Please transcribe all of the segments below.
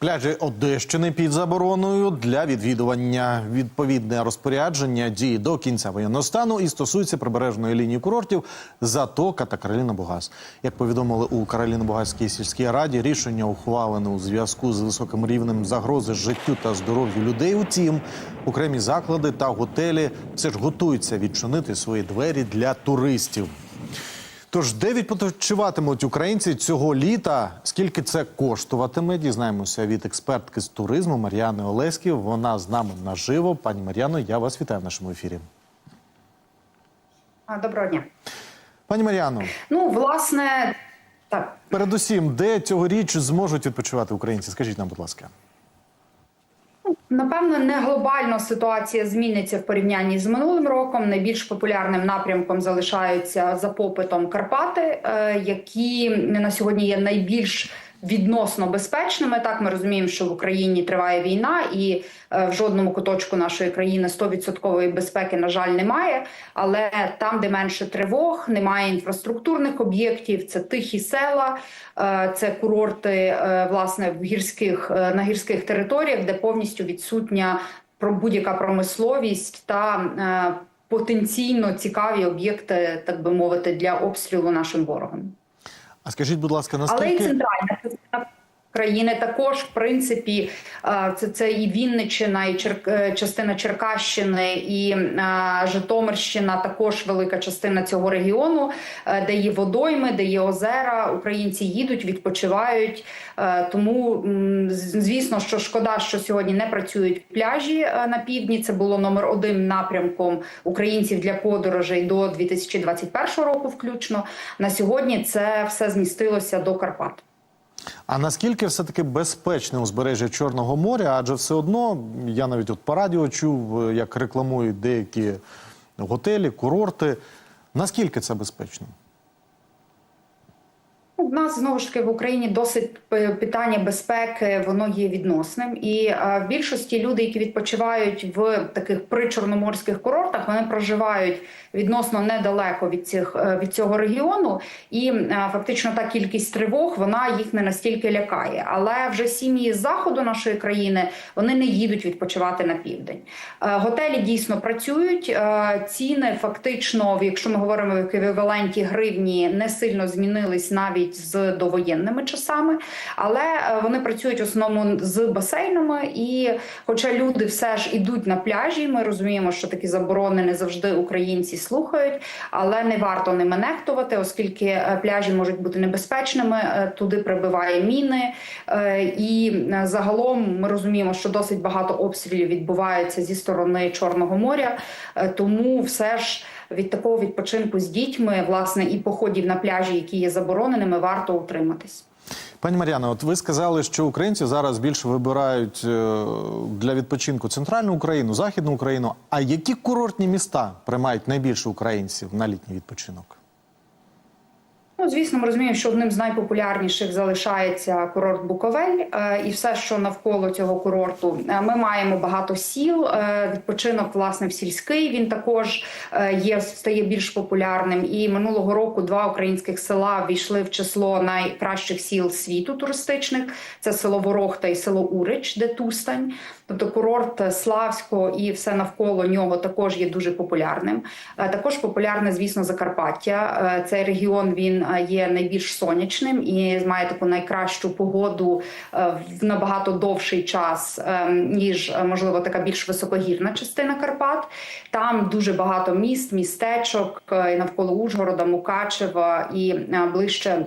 Пляжі Одещини під забороною для відвідування. Відповідне розпорядження діє до кінця воєнного стану і стосується прибережної лінії курортів Затока та Кароліна Бугас. Як повідомили у Кароліно-Бугаській сільській раді, рішення ухвалене у зв'язку з високим рівнем загрози життю та здоров'ю людей. Утім, окремі заклади та готелі все ж готуються відчинити свої двері для туристів. Тож, де відпочиватимуть українці цього літа? Скільки це коштуватиме? Дізнаємося від експертки з туризму Мар'яни Олеськів. Вона з нами наживо. Пані Мар'яно, я вас вітаю в нашому ефірі. Доброго дня. Пані Мар'яно, Ну, власне, так. передусім, де цьогоріч зможуть відпочивати українці? Скажіть нам, будь ласка. Напевно, не глобально ситуація зміниться в порівнянні з минулим роком. Найбільш популярним напрямком залишаються за попитом Карпати, е, які на сьогодні є найбільш відносно безпечними. Так ми розуміємо, що в Україні триває війна, і е, в жодному куточку нашої країни 100% безпеки, на жаль, немає. Але там, де менше тривог, немає інфраструктурних об'єктів, це тихі села, е, це курорти е, власне в гірських на гірських територіях, де повністю відсутня про будь-яка промисловість та потенційно цікаві об'єкти, так би мовити, для обстрілу нашим ворогом. А скажіть, будь ласка, Але і наскільки центральна частина країни також, в принципі, е, це, це і Вінниччина, і Чер... е, частина Черкащини, і е, Житомирщина, також велика частина цього регіону, де є водойми, де є озера. Українці їдуть, відпочивають. Тому звісно, що шкода, що сьогодні не працюють пляжі на півдні. Це було номер один напрямком українців для подорожей до 2021 року, включно. На сьогодні це все змістилося до Карпат. А наскільки все таки безпечне узбережжя Чорного моря? Адже все одно я навіть от по радіо чув, е, як рекламують деякі готелі, курорти. Наскільки це безпечно? Нас знову ж таки в Україні досить е, питання безпеки, воно є відносним. І е, в більшості люди, які відпочивають в таких причорноморських курортах, вони проживають відносно недалеко від цих е, від цього регіону, і фактично та кількість тривог вона їх не настільки лякає. Але вже сім'ї з заходу нашої країни вони не їдуть відпочивати на південь. Готелі дійсно працюють. Ціни фактично, якщо ми говоримо в еквіваленті гривні, не сильно змінились навіть з довоєнними часами, але е, вони працюють в основному з басейнами. І, хоча люди все ж ідуть на пляжі, ми розуміємо, що такі заборони не завжди українці слухають, але не варто ними нехтувати, оскільки е, пляжі можуть бути небезпечними. е, Туди прибиває міни, і загалом ми розуміємо, що досить багато обстрілів відбувається зі сторони Чорного моря, тому все ж від такого відпочинку з дітьми, власне, і походів на пляжі, які є забороненими, варто утриматись. Пані Мар'яно, от ви сказали, що українці зараз більше вибирають е, для відпочинку центральну Україну, західну Україну. А які курортні міста приймають найбільше українців на літній відпочинок? Ну, звісно, ми розуміємо, що одним з найпопулярніших залишається курорт Буковель, е, і все, що навколо цього курорту. Е, Ми маємо багато сіл. е, Відпочинок власне в сільський він також є стає більш популярним. І минулого року два українських села війшли в число найкращих сіл світу туристичних. Це село Ворохта і село Урич, де Тустань. Тобто курорт Славського і все навколо нього також є дуже популярним. Також популярне, звісно, Закарпаття. Цей регіон він є найбільш сонячним і має таку найкращу погоду е, в набагато довший час, е, ніж е, можливо така більш високогірна частина Карпат. Там дуже багато міст, містечок навколо Ужгорода, Мукачева і ближче.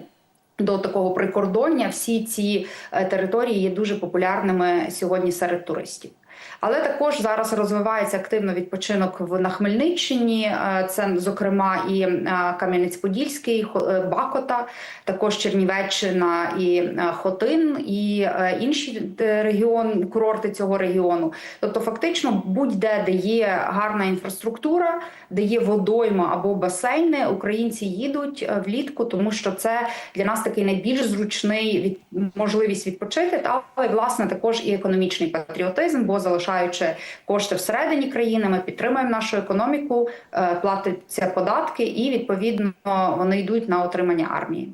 До такого прикордоння всі ці території є дуже популярними сьогодні серед туристів. Але також зараз розвивається активно відпочинок в на Хмельниччині. Е, Це зокрема і е, Кам'янець-Подільський, е, Бакота, також Чернівеччина і Хотин, і інші регіон, курорти цього регіону. Тобто, фактично, будь-де де є гарна інфраструктура, де є водойма або басейни, українці їдуть влітку, тому що це для нас такий найбільш зручний від можливість відпочити, але власне також і економічний патріотизм, бо залишаючи кошти всередині країни, ми підтримуємо нашу економіку, е, платяться податки, і відповідно вони йдуть на отримання армії.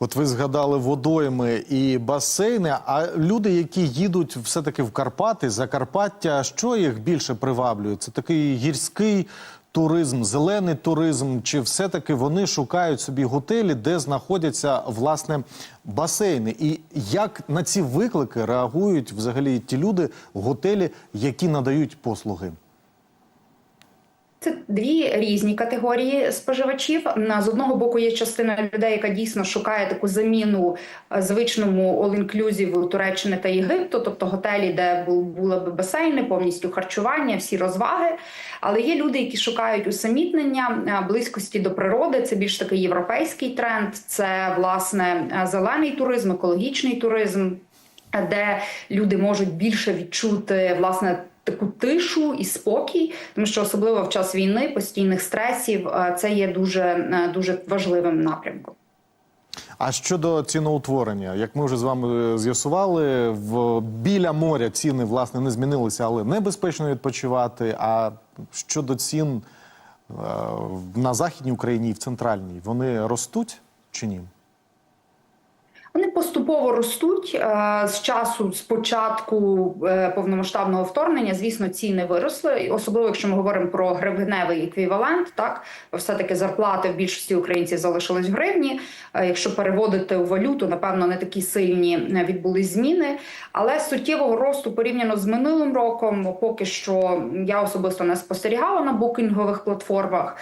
От ви згадали водойми і басейни. А люди, які їдуть все-таки в Карпати, Закарпаття, що їх більше приваблює? Це такий гірський туризм, зелений туризм, чи все-таки вони шукають собі готелі, де знаходяться власне басейни? І як на ці виклики реагують взагалі ті люди, готелі, які надають послуги? Це дві різні категорії споживачів. З одного боку є частина людей, яка дійсно шукає таку заміну е, звичному all-inclusive Туреччини та Єгипту, тобто готелі, де бу- були б басейни, повністю харчування, всі розваги. Але є люди, які шукають усамітнення, е, близькості до природи. Це більш такий європейський тренд. Це власне е, зелений туризм, екологічний туризм де люди можуть більше відчути власне таку тишу і спокій, тому що особливо в час війни, постійних стресів, е, це є дуже е, дуже важливим напрямком. А щодо ціноутворення, як ми вже з вами е, з'ясували, в біля моря ціни власне не змінилися, але небезпечно відпочивати. А щодо цін на західній Україні і в центральній, вони ростуть чи ні? Вони поступово ростуть Е, з часу з початку е, повномасштабного вторгнення. Звісно, ціни виросли, особливо якщо ми говоримо про гривневий еквівалент. Так все таки зарплати в більшості українців залишились в гривні. Е, Якщо переводити у валюту, напевно, не такі сильні відбулись зміни. Але суттєвого росту порівняно з минулим роком, поки що я особисто не спостерігала на букінгових платформах.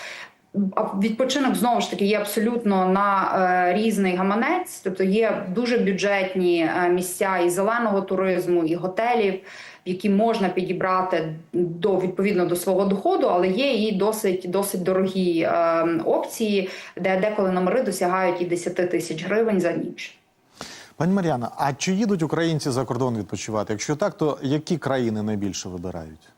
А Відпочинок знову ж таки є абсолютно на е, різний гаманець, тобто є дуже бюджетні е, місця і зеленого туризму, і готелів, які можна підібрати до відповідно до свого доходу, але є і досить досить дорогі е, опції, де деколи номери досягають і 10 тисяч гривень за ніч. Пані Мар'яна, а чи їдуть українці за кордон відпочивати? Якщо так, то які країни найбільше вибирають?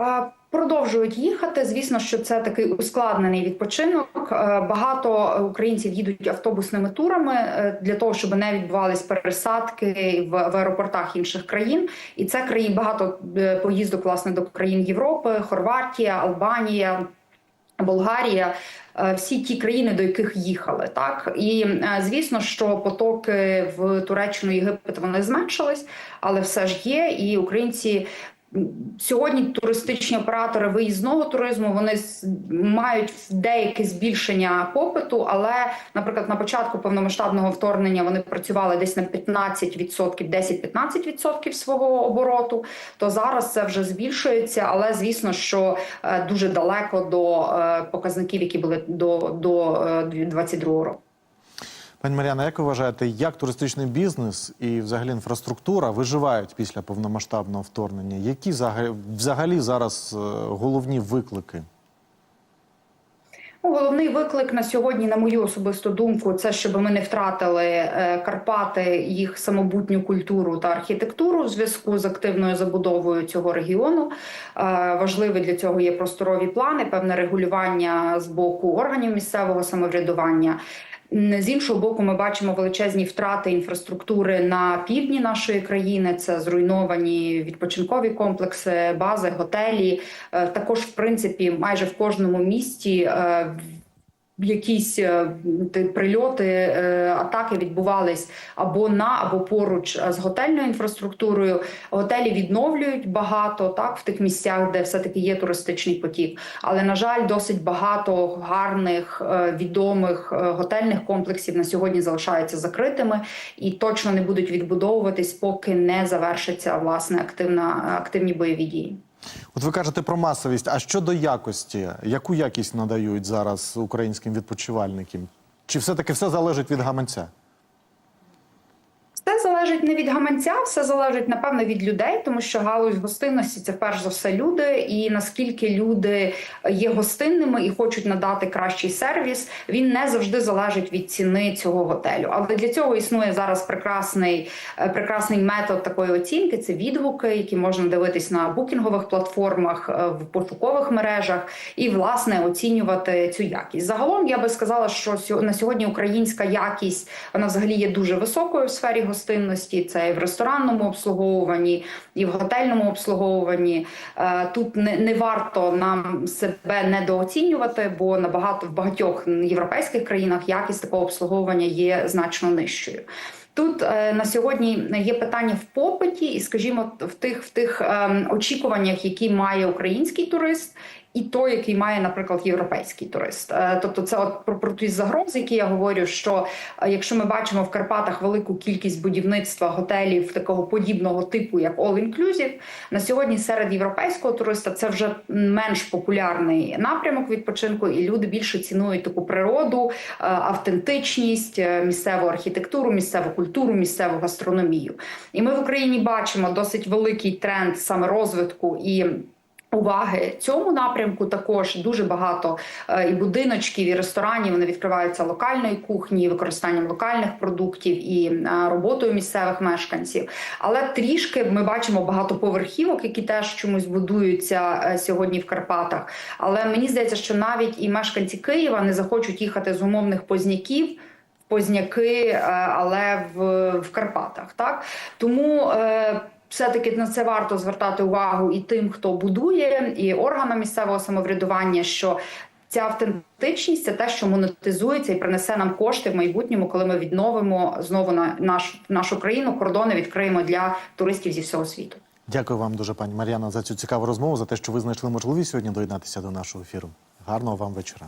Е, Продовжують їхати. Звісно, що це такий ускладнений відпочинок. Е, Багато українців їдуть автобусними турами е, для того, щоб не відбувались пересадки в, аеропортах інших країн. І це країн багато е, поїздок власне до країн Європи, Хорватія, Албанія. Болгарія, всі ті країни, до яких їхали, так і звісно, що потоки в Туреччину Єгипет вони зменшились, але все ж є. І українці сьогодні туристичні оператори виїзного туризму вони мають деяке збільшення попиту. Але, наприклад, на початку повномасштабного вторгнення вони працювали десь на 15%, 10-15% свого обороту. То зараз це вже збільшується, але звісно, що е, дуже далеко до е, показників, які були до, до е, 22 року. Пані Мар'яна, як ви вважаєте, як туристичний бізнес і взагалі інфраструктура виживають після повномасштабного вторгнення? Які взага- взагалі зараз е, головні виклики? Ну, Головний виклик на сьогодні, на мою особисту думку, це щоб ми не втратили е, Карпати, їх самобутню культуру та архітектуру в зв'язку з активною забудовою цього регіону. Е, Важливі для цього є просторові плани, певне регулювання з боку органів місцевого самоврядування. З іншого боку, ми бачимо величезні втрати інфраструктури на півдні нашої країни. Це зруйновані відпочинкові комплекси, бази, готелі. Е, Також, в принципі, майже в кожному місті. Якісь е, прильоти, е, атаки відбувались або на, або поруч е, з готельною інфраструктурою. Готелі відновлюють багато так в тих місцях, де все таки є туристичний потік. Але на жаль, досить багато гарних відомих готельних комплексів на сьогодні залишаються закритими і точно не будуть відбудовуватись, поки не завершиться власне активна активні бойові дії. От ви кажете про масовість. А щодо якості, яку якість надають зараз українським відпочивальникам? Чи все-таки все залежить від гаманця? Залежить не від гаманця, все залежить напевно від людей, тому що галузь гостинності це перш за все люди. І наскільки люди є гостинними і хочуть надати кращий сервіс, він не завжди залежить від ціни цього готелю. Але для цього існує зараз прекрасний, е, прекрасний метод такої оцінки. Це відгуки, які можна дивитись на букінгових платформах, е, в пошукових мережах, і власне оцінювати цю якість. Загалом я би сказала, що на сьогодні українська якість вона взагалі є дуже високою в сфері гостинності. Ефективності. Це і в ресторанному обслуговуванні, і в готельному обслуговуванні. Е, Тут не, не варто нам себе недооцінювати, бо набагато в багатьох європейських країнах якість такого обслуговування є значно нижчою. Тут е, на сьогодні є питання в попиті, і скажімо, в тих в тих ем, очікуваннях, які має український турист, і той, який має, наприклад, європейський турист. Е, тобто, це от про, про ті загрози, які я говорю, що е, якщо ми бачимо в Карпатах велику кількість будівництва готелів такого подібного типу, як All Inclusive, на сьогодні серед європейського туриста це вже менш популярний напрямок відпочинку, і люди більше цінують таку природу, е, автентичність, місцеву архітектуру, місцеву культуру, місцеву гастрономію. І ми в Україні бачимо досить великий тренд саме розвитку і. Уваги цьому напрямку також дуже багато е, і будиночків, і ресторанів вони відкриваються локальної кухні, використанням локальних продуктів і е, роботою місцевих мешканців. Але трішки ми бачимо багатоповерхівок, які теж чомусь будуються е, сьогодні в Карпатах. Але мені здається, що навіть і мешканці Києва не захочуть їхати з умовних позняків. Позняки, але в, в Карпатах, так тому все-таки на це варто звертати увагу і тим, хто будує, і органам місцевого самоврядування, що ця автентичність це те, що монетизується і принесе нам кошти в майбутньому, коли ми відновимо знову на наш нашу країну, кордони відкриємо для туристів зі всього світу. Дякую вам дуже, пані Мар'яна, за цю цікаву розмову, за те, що ви знайшли можливість сьогодні доєднатися до нашого ефіру. Гарного вам вечора.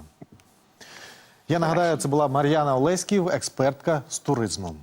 Я нагадаю, це була Мар'яна Олеськів, експертка з туризму.